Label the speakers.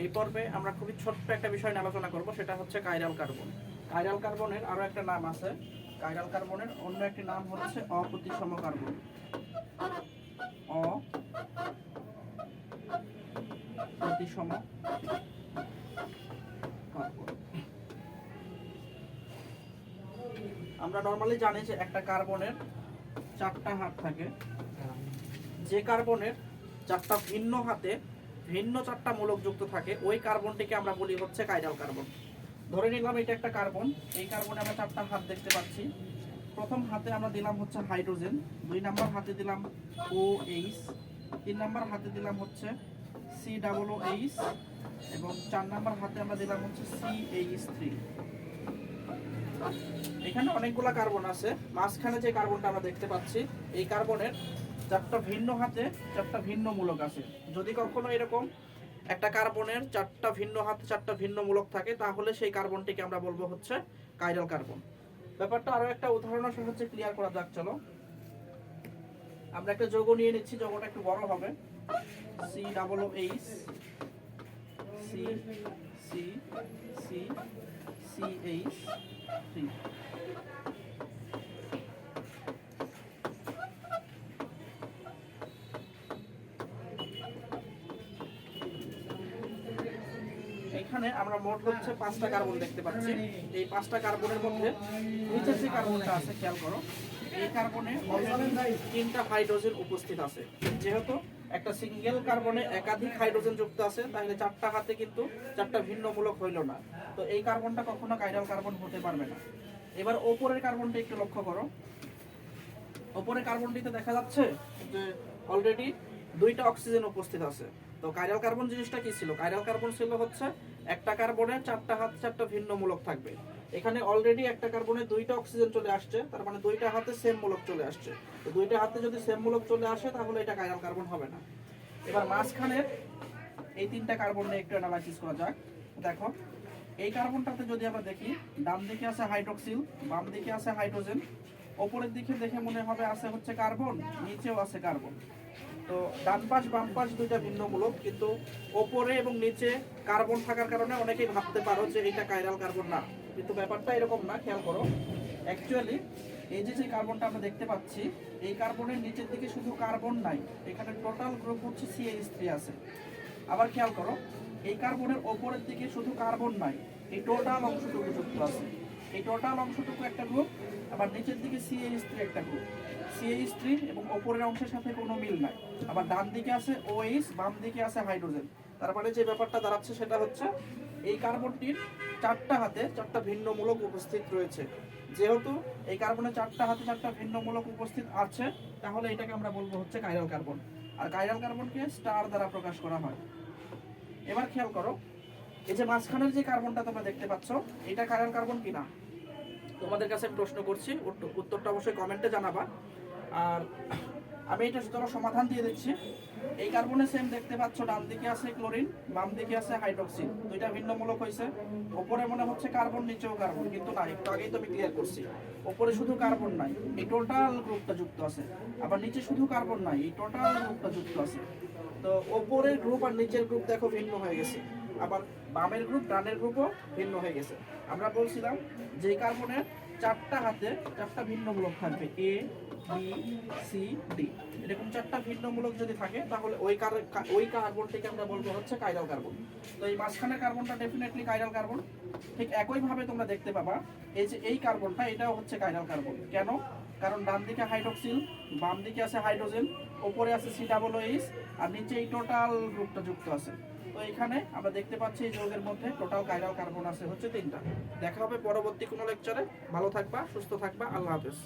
Speaker 1: এই পর্বে আমরা খুবই ছোট্ট একটা বিষয় নিয়ে আলোচনা করব, সেটা হচ্ছে কাইরাল কার্বন কাইরাল কার্বনের আরও একটা নাম আছে। কাইরাল কার্বনের অন্য একটি নাম হচ্ছে অপ্রতিসম কার্বন অ প্রতিসম কার্বন আমরা নর্মালি জানি যে একটা কার্বনের চারটা হাত থাকে। যে কার্বনের চারটা ভিন্ন হাতে ভিন্ন চারটা মূলক যুক্ত থাকে, ওই কার্বনটিকে আমরা বলি হচ্ছে কাইরাল কার্বন। ধরে নিলাম এটা একটা কার্বন, এই কার্বনে আমরা চারটা হাত দেখতে পাচ্ছি। প্রথম হাতে আমরা দিলাম হচ্ছে হাইড্রোজেন, দুই নাম্বার হাতে দিলাম ও এইচ তিন নাম্বার হাতে দিলাম হচ্ছে সি ডাবল ও এইচ এবং চার নাম্বার হাতে আমরা দিলাম হচ্ছে সি এইচ থ্রি এখানে অনেকগুলা কার্বন আছে, মাঝখানে যে কার্বনটা আমরা দেখতে পাচ্ছি, এই কার্বনের চারটা ভিন্ন হাতে চারটা ভিন্ন মূলক আছে। যদি কখনো এরকম একটা কার্বনের চারটা ভিন্ন হাতে চারটা ভিন্ন মূলক থাকে, তাহলে সেই কার্বনটিকে আমরা বলব হচ্ছে কাইরাল কার্বন ব্যাপারটা আরও একটা উদাহরণের সাহায্যে ক্লিয়ার করা যাক, চলো। আমরা একটা যৌগ নিয়ে নিচ্ছি, যৌগটা একটু বড় হবে। C double H C C C C H three এখানে আমরা মোট হচ্ছে পাঁচটা কার্বন দেখতে পাচ্ছি। এই পাঁচটা কার্বনের মধ্যে নিচের যে কার্বনটা আছে, খেয়াল করো, এই কার্বনে তিনটা হাইড্রোজেন উপস্থিত আছে। যেহেতু একটা সিঙ্গেল কার্বনে একাধিক হাইড্রোজেন যুক্ত আছে, তাহলে চারটা হাতে কিন্তু চারটা ভিন্ন মূলক হইল না। তো এই কার্বনটা কখনো কাইরাল কার্বন হতে পারবে না। এবার ওপরের কার্বনটা একটু লক্ষ্য করো। ওপরের কার্বনটিতে দেখা যাচ্ছে যে অলরেডি দুইটা অক্সিজেন উপস্থিত আছে। তো কাইরাল কার্বন জিনিসটা কি ছিল? কাইরাল কার্বন ছিল হচ্ছে একটা কার্বনে চারটা হাত চারটা ভিন্ন মূলক থাকবে। এখানে অলরেডি একটা কার্বনে দুইটা অক্সিজেন চলে আসছে, তার মানে দুইটা হাতে সেম মূলক চলে আসছে। তো দুইটা হাতে যদি সেম মূলক চলে আসে, তাহলে এটা কাইরাল কার্বন হবে না। এবার মাঝখানের এই তিনটা কার্বন নিয়ে একটু অ্যানালাইসিস করা যাক। দেখো, এই কার্বনটাতে যদি আমরা দেখি, ডান দিকে আছে হাইড্রোক্সিল বাম দিকে আছে হাইড্রোজেন ওপরের দিকে দেখে মনে হবে আছে হচ্ছে কার্বন নিচেও আছে কার্বন তো ডান পাশ, বাম পাশ দুইটা ভিন্ন মূলক কিন্তু ওপরে এবং নিচে কার্বন থাকার কারণে অনেকেই ভাবতে পারো যে এটা কাইরাল কার্বন না। কিন্তু ব্যাপারটা এরকম না, খেয়াল করো। অ্যাকচুয়ালি এই যে যে কার্বনটা আমরা দেখতে পাচ্ছি, এই কার্বনের নিচের দিকে শুধু কার্বন নাই, এখানে টোটাল গ্রুপ হচ্ছে সিএইচ থ্রি আছে। আবার খেয়াল করো, এই কার্বনের ওপরের দিকে শুধু কার্বন নাই, এই টোটাল অংশটুকু যুক্ত আছে। এই টোটাল অংশটুকু একটা গ্রুপ আবার নিচের দিকে সিএইচ থ্রি একটা গ্রুপ সিএইচ থ্রি এবং ওপরের অংশের সাথে কোনো মিল নাই। আবার ডান দিকে আছে ওএইচ বাম দিকে আছে হাইড্রোজেন তার মানে যে ব্যাপারটা দাঁড়াচ্ছে সেটা হচ্ছে, এই কার্বনটির চারটা হাতে চারটা ভিন্ন মূলক উপস্থিত রয়েছে। যেহেতু এই কার্বনের চারটা হাতে চারটা ভিন্ন মূলক উপস্থিত আছে, তাহলে এটাকে আমরা বলব হচ্ছে কাইরাল কার্বন আর কাইরাল কার্বনকে স্টার দ্বারা প্রকাশ করা হয়। এবার খেয়াল করো, এই যে মাঝখানের যে কার্বনটা তোমরা দেখতে পাচ্ছ, এটা কাইরাল কার্বন কিনা? তোমাদের কাছে প্রশ্ন করছি উত্তর- উত্তরটা অবশ্যই কমেন্টে জানাবা। আর আমি এটা চলো সমাধান দিয়ে দিচ্ছি। এই কার্বনে সেম দেখতে পাচ্ছ, ডান দিকে আছে ক্লোরিন বাম দিকে আছে হাইড্রোক্সিল দুইটা ভিন্নমূলক হয়েছে। ওপরে মনে হচ্ছে কার্বন নিচেও কার্বন কিন্তু না, একটু আগেই তো আমি ক্লিয়ার করছি। ওপরে শুধু কার্বন নাই, এই টোটাল গ্রুপটা যুক্ত আছে। আবার নিচে শুধু কার্বন নাই, এই টোটাল গ্রুপটা যুক্ত আছে। তো ওপরের গ্রুপ আর নিচের গ্রুপ দেখো ভিন্ন হয়ে গেছে। আবার বামের গ্রুপ ডানের গ্রুপও ভিন্ন হয়ে গেছে। আমরা বলছিলাম যে কার্বনের চারটা হাতে চারটা ভিন্ন মূলক থাকবে এ বি সি ডি এরকম চারটা ভিন্ন মূলক যদি থাকে, তাহলে ওই কার ওই কার্বনটিকে আমরা বলব হচ্ছে কাইরাল কার্বন তো এই মাঝখানের কার্বনটা ডেফিনেটলি কাইরাল কার্বন ঠিক একইভাবে তোমরা দেখতে পাবা, এই যে এই কার্বনটা এটাও হচ্ছে কাইরাল কার্বন কেন? কারণ ডান দিকে হাইড্রোক্সিল বাম দিকে আছে হাইড্রোজেন ওপরে আছে সি ডাবল এইচ আর নিচে এই টোটাল গ্রুপটা যুক্ত আছে। তো এখানে আমরা দেখতে পাচ্ছি এই যৌগের মধ্যে টোটাল কাইরাল কার্বন আছে হচ্ছে তিনটা। দেখা হবে পরবর্তী কোনো লেকচারে ভালো থাকবা, সুস্থ থাকবা। আল্লাহ হাফেজ।